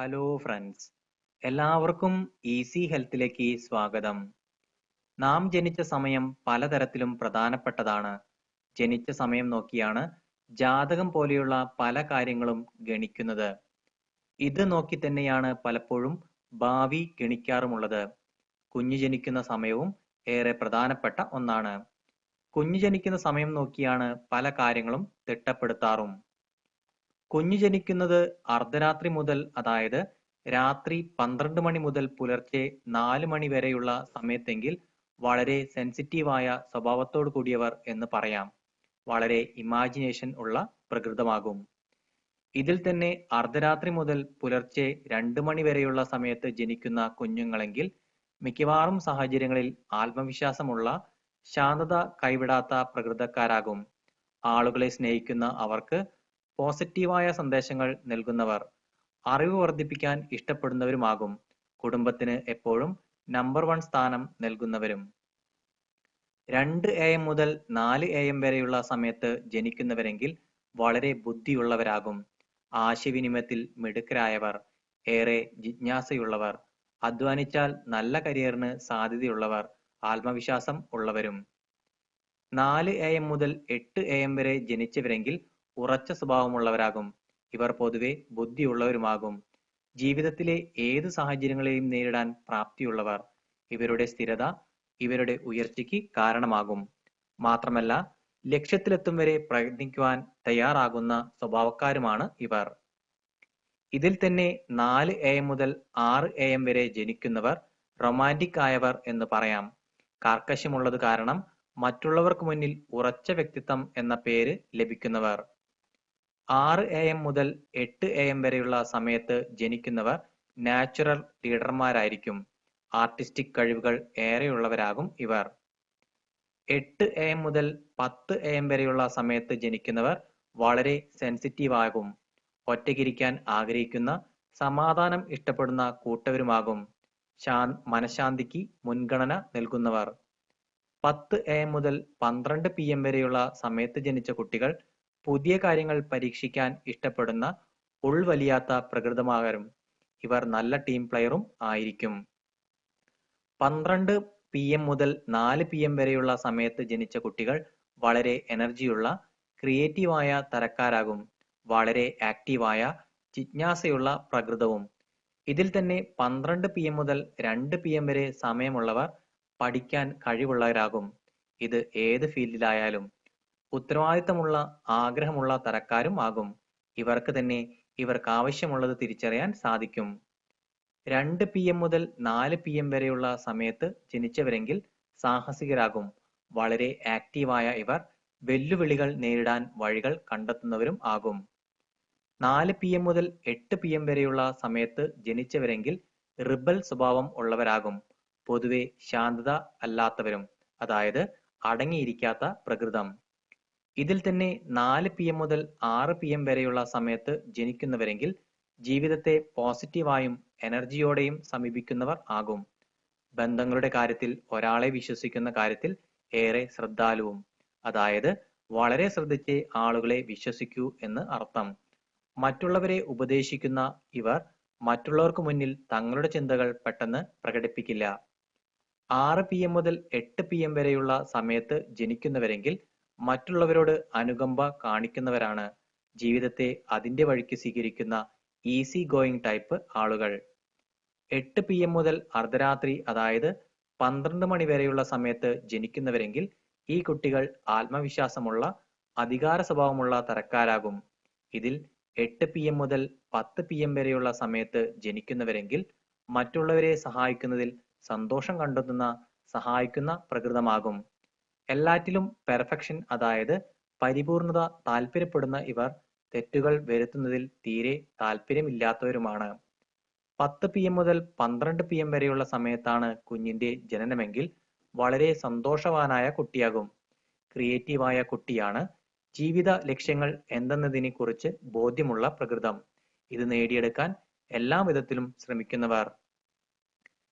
Hello friends എല്ലാവർക്കും easy ഹെൽത്തിലേക്ക് സ്വാഗതം. നാം ജനിച്ച സമയം പലതരത്തിലും പ്രധാനപ്പെട്ടതാണ്. ജനിച്ച സമയം നോക്കിയാണ് ജാതകം പോലെയുള്ള പല കാര്യങ്ങളും ഗണിക്കുന്നത്. ഇത് നോക്കി തന്നെയാണ് പലപ്പോഴും ഭാവി ഗണിക്കാറുമുള്ളത്. കുഞ്ഞു ജനിക്കുന്ന സമയവും ഏറെ പ്രധാനപ്പെട്ട ഒന്നാണ്. കുഞ്ഞു ജനിക്കുന്ന സമയം നോക്കിയാണ് പല കാര്യങ്ങളും തിട്ടപ്പെടുത്താറും. കുഞ്ഞു ജനിക്കുന്നത് അർദ്ധരാത്രി മുതൽ അതായത് രാത്രി പന്ത്രണ്ട് മണി മുതൽ പുലർച്ചെ നാല് മണി വരെയുള്ള സമയത്തെങ്കിൽ വളരെ സെൻസിറ്റീവായ സ്വഭാവത്തോട് കൂടിയവർ എന്ന് പറയാം. വളരെ ഇമാജിനേഷൻ ഉള്ള പ്രകൃതമാകും. ഇതിൽ തന്നെ അർദ്ധരാത്രി മുതൽ പുലർച്ചെ രണ്ട് മണി വരെയുള്ള സമയത്ത് ജനിക്കുന്ന കുഞ്ഞുങ്ങളെങ്കിൽ മിക്കവാറും സാഹചര്യങ്ങളിൽ ആത്മവിശ്വാസമുള്ള ശാന്തത കൈവിടാത്ത പ്രകൃതക്കാരാകും. ആളുകളെ സ്നേഹിക്കുന്ന അവർക്ക് പോസിറ്റീവായ സന്ദേശങ്ങൾ നൽകുന്നവർ അറിവ് വർദ്ധിപ്പിക്കാൻ ഇഷ്ടപ്പെടുന്നവരുമാകും. കുടുംബത്തിന് എപ്പോഴും നമ്പർ വൺ സ്ഥാനം നൽകുന്നവരും. രണ്ട് എ എം മുതൽ നാല് എ എം വരെയുള്ള സമയത്ത് ജനിക്കുന്നവരെങ്കിൽ വളരെ ബുദ്ധിയുള്ളവരാകും. ആശയവിനിമയത്തിൽ മിടുക്കരായവർ ഏറെ ജിജ്ഞാസയുള്ളവർ അധ്വാനിച്ചാൽ നല്ല കരിയറിന് സാധ്യതയുള്ളവർ ആത്മവിശ്വാസം ഉള്ളവരും. നാല് എ എം മുതൽ എട്ട് എ എം വരെ ജനിച്ചവരെങ്കിൽ ഉറച്ച സ്വഭാവമുള്ളവരാകും. ഇവർ പൊതുവെ ബുദ്ധിയുള്ളവരുമാകും. ജീവിതത്തിലെ ഏത് സാഹചര്യങ്ങളെയും നേരിടാൻ പ്രാപ്തിയുള്ളവർ. ഇവരുടെ സ്ഥിരത ഇവരുടെ ഉയർച്ചയ്ക്ക് കാരണമാകും. മാത്രമല്ല ലക്ഷ്യത്തിലെത്തും വരെ പ്രയത്നിക്കുവാൻ തയ്യാറാകുന്ന സ്വഭാവക്കാരുമാണ് ഇവർ. ഇതിൽ തന്നെ നാല് എ എം മുതൽ ആറ് എ എം വരെ ജനിക്കുന്നവർ റൊമാന്റിക് ആയവർ എന്ന് പറയാം. കാർക്കശ്യമുള്ളത് കാരണം മറ്റുള്ളവർക്ക് മുന്നിൽ ഉറച്ച വ്യക്തിത്വം എന്ന പേര് ലഭിക്കുന്നവർ. ആറ് എ എം മുതൽ എട്ട് എ എം വരെയുള്ള സമയത്ത് ജനിക്കുന്നവർ നാച്ചുറൽ ലീഡർമാരായിരിക്കും. ആർട്ടിസ്റ്റിക് കഴിവുകൾ ഏറെയുള്ളവരാകും ഇവർ. എട്ട് എ എം മുതൽ പത്ത് എ എം വരെയുള്ള സമയത്ത് ജനിക്കുന്നവർ വളരെ സെൻസിറ്റീവ് ആകും ഒറ്റയ്ക്കിരിക്കാൻ ആഗ്രഹിക്കുന്ന സമാധാനം ഇഷ്ടപ്പെടുന്ന കൂട്ടവരുമാകും. ശാ മനഃശാന്തിക്ക് മുൻഗണന നൽകുന്നവർ. പത്ത് എ എം മുതൽ പന്ത്രണ്ട് പി എം വരെയുള്ള സമയത്ത് ജനിച്ച കുട്ടികൾ പുതിയ കാര്യങ്ങൾ പരീക്ഷിക്കാൻ ഇഷ്ടപ്പെടുന്ന ഉൾവലിയാത്ത പ്രകൃതമാകരും. ഇവർ നല്ല ടീം പ്ലെയറും ആയിരിക്കും. പന്ത്രണ്ട് പി എം മുതൽ നാല് പി എം വരെയുള്ള സമയത്ത് ജനിച്ച കുട്ടികൾ വളരെ എനർജിയുള്ള ക്രിയേറ്റീവായ തരക്കാരാകും. വളരെ ആക്റ്റീവായ ജിജ്ഞാസയുള്ള പ്രകൃതവും. ഇതിൽ തന്നെ പന്ത്രണ്ട് പി എം മുതൽ രണ്ട് പി എം വരെ സമയമുള്ളവർ പഠിക്കാൻ കഴിവുള്ളവരാകും. ഇത് ഏത് ഫീൽഡിലായാലും ഉത്തരവാദിത്തമുള്ള ആഗ്രഹമുള്ള തരക്കാരും ആകും. ഇവർക്ക് തന്നെ ഇവർക്ക് ആവശ്യമുള്ളത് തിരിച്ചറിയാൻ സാധിക്കും. രണ്ട് പി എം മുതൽ നാല് പി എം വരെയുള്ള സമയത്ത് ജനിച്ചവരെങ്കിൽ സാഹസികരാകും. വളരെ ആക്റ്റീവായ ഇവർ വെല്ലുവിളികൾ നേരിടാൻ വഴികൾ കണ്ടെത്തുന്നവരും ആകും. നാല് പി എം മുതൽ എട്ട് പി എം വരെയുള്ള സമയത്ത് ജനിച്ചവരെങ്കിൽ റിബൽ സ്വഭാവം ഉള്ളവരാകും. പൊതുവെ ശാന്തത അല്ലാത്തവരും അതായത് അടങ്ങിയിരിക്കാത്ത പ്രകൃതം. ഇതിൽ തന്നെ നാല് പി എം മുതൽ ആറ് പി എം വരെയുള്ള സമയത്ത് ജനിക്കുന്നവരെങ്കിൽ ജീവിതത്തെ പോസിറ്റീവായും എനർജിയോടെയും സമീപിക്കുന്നവർ ആകും. ബന്ധങ്ങളുടെ കാര്യത്തിൽ ഒരാളെ വിശ്വസിക്കുന്ന കാര്യത്തിൽ ഏറെ ശ്രദ്ധാലുവും. അതായത് വളരെ ശ്രദ്ധിച്ച് ആളുകളെ വിശ്വസിക്കൂ എന്ന് അർത്ഥം. മറ്റുള്ളവരെ ഉപദേശിക്കുന്ന ഇവർ മറ്റുള്ളവർക്ക് മുന്നിൽ തങ്ങളുടെ ചിന്തകൾ പെട്ടെന്ന് പ്രകടിപ്പിക്കില്ല. ആറ് പി എം മുതൽ എട്ട് പി എം വരെയുള്ള സമയത്ത് ജനിക്കുന്നവരെങ്കിൽ മറ്റുള്ളവരോട് അനുകമ്പ കാണിക്കുന്നവരാണ്. ജീവിതത്തെ അതിന്റെ വഴിക്ക് സ്വീകരിക്കുന്ന ഈസി ഗോയിങ് ടൈപ്പ് ആളുകൾ. എട്ട് പി എം മുതൽ അർദ്ധരാത്രി അതായത് പന്ത്രണ്ട് മണി വരെയുള്ള സമയത്ത് ജനിക്കുന്നവരെങ്കിൽ ഈ കുട്ടികൾ ആത്മവിശ്വാസമുള്ള അധികാര സ്വഭാവമുള്ള തരക്കാരാകും. ഇതിൽ എട്ട് പി എം മുതൽ പത്ത് പി എം വരെയുള്ള സമയത്ത് ജനിക്കുന്നവരെങ്കിൽ മറ്റുള്ളവരെ സഹായിക്കുന്നതിൽ സന്തോഷം കണ്ടെത്തുന്ന സഹായിക്കുന്ന പ്രകൃതമാകും. എല്ലാറ്റിലും പെർഫെക്ഷൻ അതായത് പരിപൂർണത താല്പര്യപ്പെടുന്ന ഇവർ തെറ്റുകൾ വരുത്തുന്നതിൽ തീരെ താല്പര്യമില്ലാത്തവരുമാണ്. പത്ത് പി എം മുതൽ പന്ത്രണ്ട് പി എം വരെയുള്ള സമയത്താണ് കുഞ്ഞിന്റെ ജനനമെങ്കിൽ വളരെ സന്തോഷവാനായ കുട്ടിയാകും. ക്രിയേറ്റീവായ കുട്ടിയാണ്. ജീവിത ലക്ഷ്യങ്ങൾ എന്തെന്നതിനെ കുറിച്ച് ബോധ്യമുള്ള പ്രകൃതം. ഇത് നേടിയെടുക്കാൻ എല്ലാ വിധത്തിലും ശ്രമിക്കുന്നവർ.